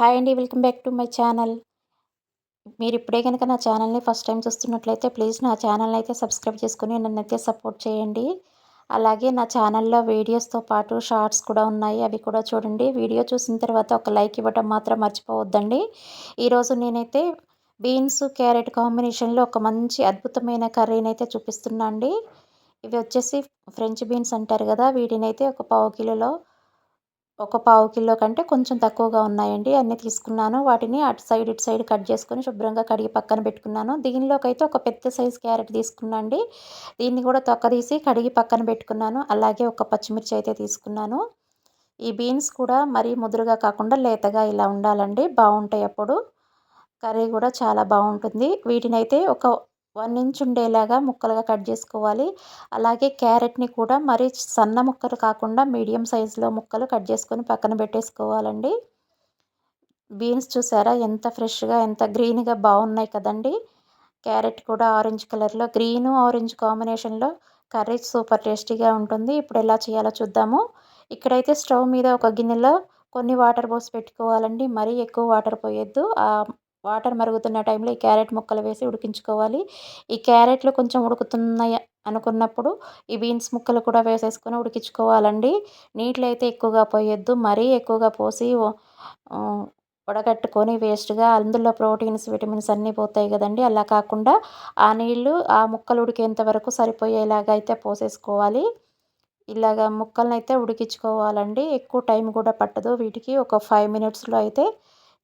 Hi అండి welcome back to my channel. మీరు ఇప్పుడే కనుక నా ఛానల్ని ఫస్ట్ టైం చూస్తున్నట్లయితే ప్లీజ్ నా ఛానల్ని అయితే సబ్స్క్రైబ్ చేసుకుని నన్ను అయితే సపోర్ట్ చేయండి. అలాగే నా ఛానల్లో వీడియోస్తో పాటు షార్ట్స్ కూడా ఉన్నాయి అవి కూడా చూడండి. వీడియో చూసిన తర్వాత ఒక లైక్ ఇవ్వటం మాత్రం మర్చిపోవద్దండి. ఈరోజు నేనైతే బీన్స్ క్యారెట్ కాంబినేషన్లో ఒక మంచి అద్భుతమైన కర్రీని అయితే చూపిస్తున్నా అండి ఇవి వచ్చేసి ఫ్రెంచ్ బీన్స్ అంటారు కదా వీటినైతే ఒక పావు కిలోలో ఒక పావు కిలో కంటే కొంచెం తక్కువగా ఉన్నాయండి. అన్నీ తీసుకున్నాను. వాటిని అటు సైడ్ ఇటు సైడ్ కట్ చేసుకొని శుభ్రంగా కడిగి పక్కన పెట్టుకున్నాను. దీనిలోకి అయితే ఒక పెద్ద సైజ్ క్యారెట్ తీసుకున్నాండి దీన్ని కూడా తొక్కదీసి కడిగి పక్కన పెట్టుకున్నాను. అలాగే ఒక పచ్చిమిర్చి అయితే తీసుకున్నాను. ఈ బీన్స్ కూడా మరీ ముదురుగా కాకుండా లేతగా ఇలా ఉండాలండి. బాగుంటాయి అప్పుడు. కర్రీ కూడా చాలా బాగుంటుంది. వీటిని అయితే ఒక వన్ ఇంచ్ ఉండేలాగా ముక్కలుగా కట్ చేసుకోవాలి. అలాగే క్యారెట్ని కూడా మరి సన్న ముక్కలు కాకుండా మీడియం సైజులో ముక్కలు కట్ చేసుకొని పక్కన పెట్టేసుకోవాలండి. బీన్స్ చూసారా ఎంత ఫ్రెష్గా ఎంత గ్రీన్గా బాగున్నాయి కదండి. క్యారెట్ కూడా ఆరెంజ్ కలర్లో గ్రీన్ ఆరెంజ్ కాంబినేషన్లో కర్రీ సూపర్ టేస్టీగా ఉంటుంది. ఇప్పుడు ఎలా చేయాలో చూద్దాము. ఇక్కడైతే స్టవ్ మీద ఒక గిన్నెలో కొన్ని వాటర్ పోసి పెట్టుకోవాలండి. మరీ ఎక్కువ వాటర్ పోయొద్దు. వాటర్ మరుగుతున్న టైంలో ఈ క్యారెట్ ముక్కలు వేసి ఉడికించుకోవాలి. ఈ క్యారెట్లు కొంచెం ఉడుకుతున్నాయి అనుకున్నప్పుడు ఈ బీన్స్ ముక్కలు కూడా వేసేసుకొని ఉడికించుకోవాలండి. నీళ్ళు అయితే ఎక్కువగా పోయొద్దు. మరీ ఎక్కువగా పోసి వడగట్టుకొని వేస్ట్గా అందులో ప్రోటీన్స్ విటమిన్స్ అన్నీ పోతాయి కదండి. అలా కాకుండా ఆ నీళ్ళు ఆ ముక్కలు ఉడికేంత వరకు సరిపోయేలాగా అయితే పోసేసుకోవాలి. ఇలాగ ముక్కలను అయితే ఉడికించుకోవాలండి. ఎక్కువ టైం కూడా పట్టదు. వీటికి ఒక ఫైవ్ మినిట్స్లో అయితే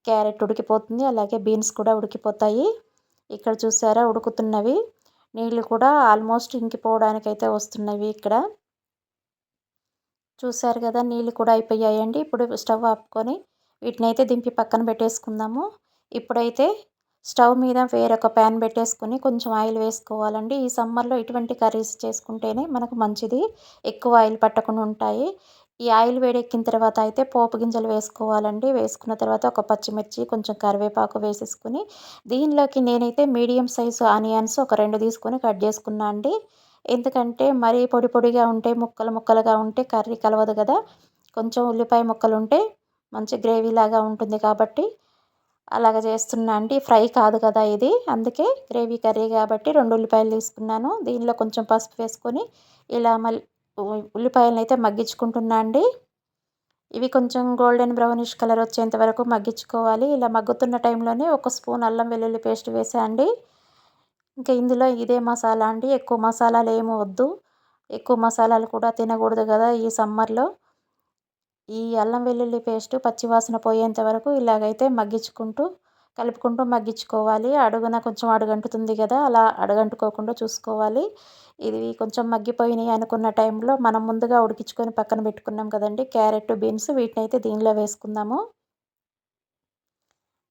క్యారెట్ ఉడికిపోతుంది అలాగే బీన్స్ కూడా ఉడికిపోతాయి. ఇక్కడ చూసారా ఉడుకుతున్నవి. నీళ్ళు కూడా ఆల్మోస్ట్ ఇంకిపోవడానికి అయితే వస్తున్నవి ఇక్కడ. చూసారు కదా నీళ్ళు కూడా అయిపోయాయండి. ఇప్పుడు స్టవ్ ఆపుకొని వీటిని అయితే దింపి పక్కన పెట్టేసుకుందాము. ఇప్పుడైతే స్టవ్ మీద వేరొక ప్యాన్ పెట్టేసుకొని కొంచెం ఆయిల్ వేసుకోవాలండి. ఈ సమ్మర్లో ఇటువంటి కర్రీస్ చేసుకుంటేనే మనకు మంచిది. ఎక్కువ ఆయిల్ పట్టకుండా ఉంటాయి. ఈ ఆయిల్ వేడెక్కిన తర్వాత అయితే పోపు గింజలు వేసుకోవాలండి. వేసుకున్న తర్వాత ఒక పచ్చిమిర్చి కొంచెం కరివేపాకు వేసేసుకుని దీనిలోకి నేనైతే మీడియం సైజు ఆనియన్స్ ఒక రెండు తీసుకొని కట్ చేసుకున్నా అండి. ఎందుకంటే మరీ పొడి పొడిగా ఉంటే ముక్కలు ముక్కలుగా ఉంటే కర్రీ కలవదు కదా. కొంచెం ఉల్లిపాయ ముక్కలు ఉంటే మంచి గ్రేవీ లాగా ఉంటుంది కాబట్టి అలాగ చేస్తున్నా అండి. ఫ్రై కాదు కదా ఇది. అందుకే గ్రేవీ కర్రీ కాబట్టి రెండు ఉల్లిపాయలు తీసుకున్నాను. దీనిలో కొంచెం పసుపు వేసుకొని ఇలా మళ్ళీ ఉల్లిపాయలను అయితే మగ్గించుకుంటున్నా అండి. ఇవి కొంచెం గోల్డెన్ బ్రౌనిష్ కలర్ వచ్చేంత వరకు మగ్గించుకోవాలి. ఇలా మగ్గుతున్న టైంలోనే ఒక స్పూన్ అల్లం వెల్లుల్లి పేస్ట్ వేసాండి ఇంకా ఇందులో ఇదే మసాలా అండి. ఎక్కువ మసాలాలు ఏమి వద్దు. ఎక్కువ మసాలాలు కూడా తినకూడదు కదా ఈ సమ్మర్లో. ఈ అల్లం వెల్లుల్లి పేస్ట్ పచ్చివాసన పోయేంత వరకు ఇలాగైతే మగ్గించుకుంటూ కలుపుకుంటూ మగ్గించుకోవాలి. అడుగున కొంచెం అడుగంటుతుంది కదా అలా అడుగంటుకోకుండా చూసుకోవాలి. ఇది కొంచెం మగ్గిపోయినాయి అనుకున్న టైంలో మనం ముందుగా ఉడికించుకొని పక్కన పెట్టుకున్నాం కదండి క్యారెట్ బీన్స్ వీటిని అయితే దీనిలో వేసుకుందాము.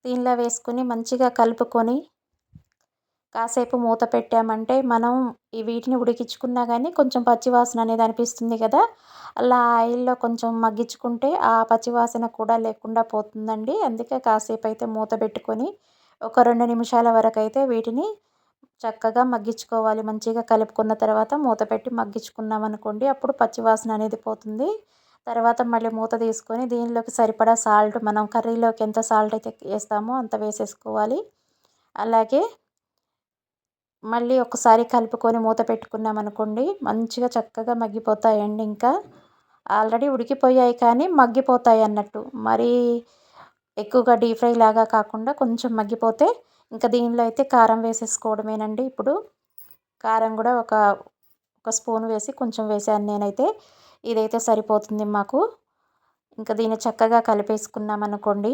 దీనిలో వేసుకొని మంచిగా కలుపుకొని కాసేపు మూత పెట్టామంటే మనం ఈ వీటిని ఉడికించుకున్నా కానీ కొంచెం పచ్చివాసన అనేది అనిపిస్తుంది కదా? అలా ఆయిల్లో కొంచెం మగ్గించుకుంటే ఆ పచ్చివాసన కూడా లేకుండా పోతుందండి. అందుకే కాసేపు అయితే మూత పెట్టుకొని ఒక రెండు నిమిషాల వరకు అయితే వీటిని చక్కగా మగ్గించుకోవాలి. మంచిగా కలుపుకున్న తర్వాత మూత పెట్టి మగ్గించుకున్నాం అనుకోండి అప్పుడు పచ్చివాసన అనేది పోతుంది. తర్వాత మళ్ళీ మూత తీసుకొని దీనిలోకి సరిపడా సాల్ట్ మనం కర్రీలోకి ఎంత సాల్ట్ అయితే వేస్తామో అంత వేసేసుకోవాలి. అలాగే మళ్ళీ ఒకసారి కలుపుకొని మూత పెట్టుకున్నాం అనుకోండి మంచిగా చక్కగా మగ్గిపోతాయండి ఇంకా. ఆల్రెడీ ఉడికిపోయాయి కానీ మగ్గిపోతాయి అన్నట్టు. మరీ ఎక్కువగా డీప్ ఫ్రై లాగా కాకుండా కొంచెం మగ్గిపోతే ఇంకా దీనిలో అయితే కారం వేసేసుకోవడమేనండి ఇప్పుడు. కారం కూడా ఒక ఒక స్పూన్ వేసి కొంచెం వేసాను నేనైతే. ఇదైతే సరిపోతుంది మాకు. ఇంకా దీన్ని చక్కగా కలిపేసుకున్నాం అనుకోండి.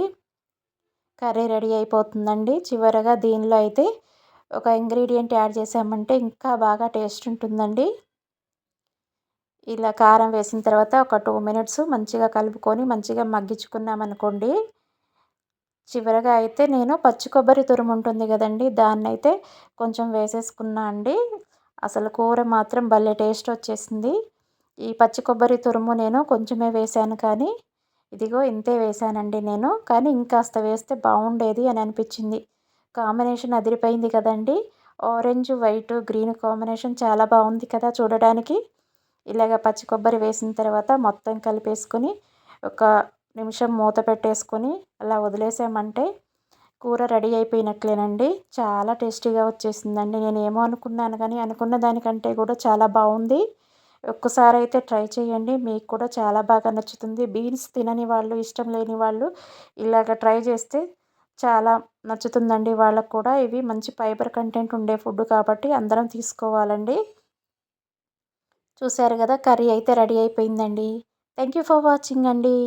కర్రీ రెడీ అయిపోతుందండి. చివరగా దీనిలో అయితే ఒక ఇంగ్రీడియంట్ యాడ్ చేసామంటే ఇంకా బాగా టేస్ట్ ఉంటుందండి. ఇలా కారం వేసిన తర్వాత ఒక టూ మినిట్స్ మంచిగా కలుపుకొని మంచిగా మగ్గించుకున్నామనుకోండి. చివరిగా చివరగా అయితే నేను పచ్చి కొబ్బరి తురుము ఉంటుంది కదండి దాన్ని అయితే కొంచెం వేసేసుకున్నా అండి. అసలు కూర మాత్రం భలే టేస్ట్ వచ్చేసింది. ఈ పచ్చి కొబ్బరి తురుము నేను కొంచెమే వేశాను కానీ ఇదిగో ఇంతే వేశానండి నేను. కానీ ఇంకాస్త వేస్తే బాగుండేది అని అనిపించింది. కాంబినేషన్ అదిరిపోయింది కదండి. ఆరెంజ్ వైట్ గ్రీన్ కాంబినేషన్ చాలా బాగుంది కదా చూడడానికి. ఇలాగ పచ్చి కొబ్బరి వేసిన తర్వాత మొత్తం కలిపేసుకొని ఒక నిమిషం మూత పెట్టేసుకొని అలా వదిలేసామంటే కూర రెడీ అయిపోయినట్లేనండి. చాలా టేస్టీగా వచ్చేసిందండి. నేను ఏమో అనుకున్నాను కానీ అనుకున్న దానికంటే కూడా చాలా బాగుంది. ఒక్కసారి అయితే ట్రై చేయండి. మీకు కూడా చాలా బాగా నచ్చుతుంది. బీన్స్ తినని వాళ్ళు ఇష్టం లేని వాళ్ళు ఇలాగ ట్రై చేస్తే చాలా నచ్చుతుందండి. వాళ్ళకు కూడా ఇవి మంచి ఫైబర్ కంటెంట్ ఉండే ఫుడ్ కాబట్టి అందరం తీసుకోవాలండి. చూశారు కదా కర్రీ అయితే రెడీ అయిపోయిందండి. థ్యాంక్ యూ ఫర్ వాచింగ్ అండి.